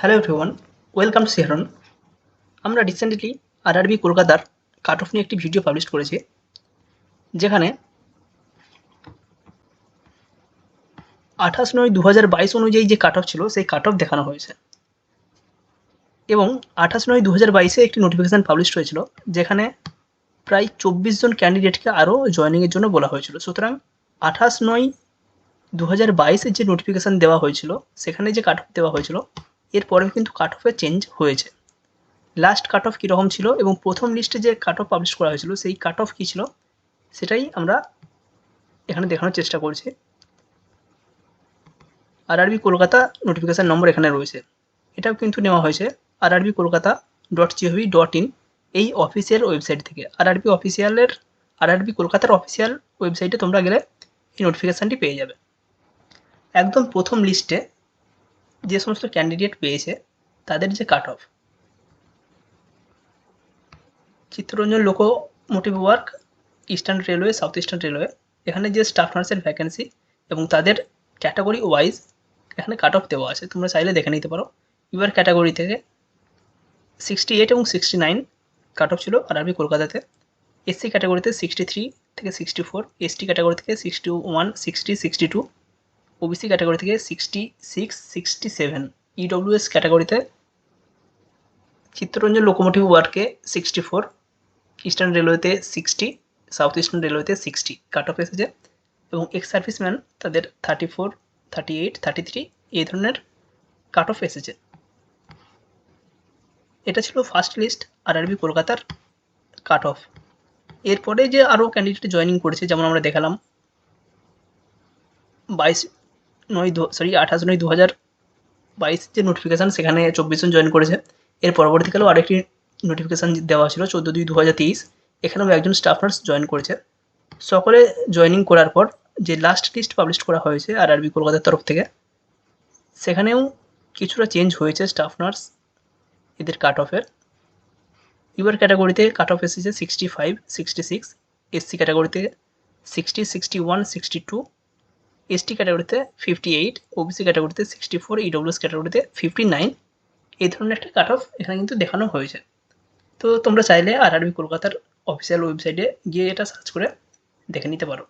Hello everyone welcome to সেহরন আমরা recently RRB কলকাতার কাট অফ নিয়ে একটি ভিডিও পাবলিশ করেছি, যেখানে আঠাশ নয় দু হাজার বাইশ অনুযায়ী যে কাট অফ ছিল, সেই কাট অফ দেখানো হয়েছে। এবং আঠাশ নয় দু হাজার বাইশে একটি নোটিফিকেশান পাবলিশ হয়েছিল, যেখানে প্রায় চব্বিশ জন ক্যান্ডিডেটকে আরও জয়েনিংয়ের জন্য বলা হয়েছিল। সুতরাং আঠাশ নয় দু হাজার বাইশে যে নোটিফিকেশান দেওয়া হয়েছিল, সেখানে যে কাট অফ দেওয়া হয়েছিল এরপরেও কিন্তু কাট অফে চেঞ্জ হয়েছে। লাস্ট কাট অফ কীরকম ছিল এবং প্রথম লিস্টে যে কাট অফ পাবলিশ করা হয়েছিল, সেই কাট অফ কী ছিল, সেটাই আমরা এখানে দেখানোর চেষ্টা করছি। আরআরবি কলকাতা নোটিফিকেশান নম্বর এখানে রয়েছে। এটাও কিন্তু নেওয়া হয়েছে। RRB Kolkata dot gov dot in এই অফিসিয়াল ওয়েবসাইট থেকে। আরআরবি অফিসিয়ালের আরআরবি কলকাতার অফিসিয়াল ওয়েবসাইটে তোমরা গেলে এই নোটিফিকেশানটি পেয়ে যাবে। একদম প্রথম লিস্টে যে সমস্ত ক্যান্ডিডেট পেয়েছে, তাদের যে cut off Chittaranjan locomotive work eastern railway south eastern railway এখানে যে স্টাফ নার্সের ভ্যাকেন্সি এবং তাদের ক্যাটাগরি ওয়াইজ এখানে কাট অফ দেওয়া আছে। তোমরা চাইলে দেখে নিতে পারো। ইউআর ক্যাটাগরি থেকে সিক্সটি এইট এবং সিক্সটি নাইন কাট অফ ছিল আর আরআরবি কলকাতাতে। এসসি ক্যাটাগরিতে সিক্সটি থ্রি থেকে সিক্সটি ফোর এসটি ক্যাটাগরি থেকে sixty one sixty sixty two OBC category থেকে sixty six sixty seven EWS ক্যাটাগরিতে চিত্তরঞ্জন লোকোমোটিভ ওয়ার্ডকে সিক্সটি ফোর ইস্টার্ন রেলওয়েতে সিক্সটি সাউথ ইস্টার্ন রেলওয়েতে সিক্সটি কাট অফ এসেছে এবং এক্স সার্ভিসম্যান তাদের thirty four thirty eight thirty three এই ধরনের কাট অফ এসেছে। এটা ছিল ফার্স্ট লিস্ট আরআরবি কলকাতার কাট অফ এরপরে যে আরও ক্যান্ডিডেট জয়েনিং করেছে, যেমন আমরা দেখালাম, বাইশ নয় সরি আঠাশ নয় দু হাজার বাইশ যে নোটিফিকেশান সেখানে চব্বিশ জন জয়েন করেছে। এর পরবর্তীকালেও আরেকটি নোটিফিকেশান দেওয়া ছিল চোদ্দ দুই দু হাজার তেইশ এখানেও একজন স্টাফ নার্স জয়েন করেছে। সকলে জয়েনিং করার পর যে লাস্ট লিস্ট পাবলিশ করা হয়েছে আর আরবি কলকাতার তরফ থেকে, সেখানেও কিছুটা চেঞ্জ হয়েছে স্টাফ নার্স এদের কাট অফের ইউআর ক্যাটাগরিতে কাট অফ এসেছে sixty five sixty six SC ক্যাটাগরিতে sixty sixty one sixty two ST ক্যাটাগরিতে ফিফটি এইট ওবিসি ক্যাটাগরিতে সিক্সটি ফোর ইডব্লিউএস ক্যাটাগরিতে ফিফটি নাইন এই ধরনের একটা কাট অফ এখানে কিন্তু দেখানো হয়েছে। তো তোমরা চাইলে আর আরবি কলকাতার অফিসিয়াল ওয়েবসাইটে গিয়ে এটা সার্চ করে দেখে নিতে পারো।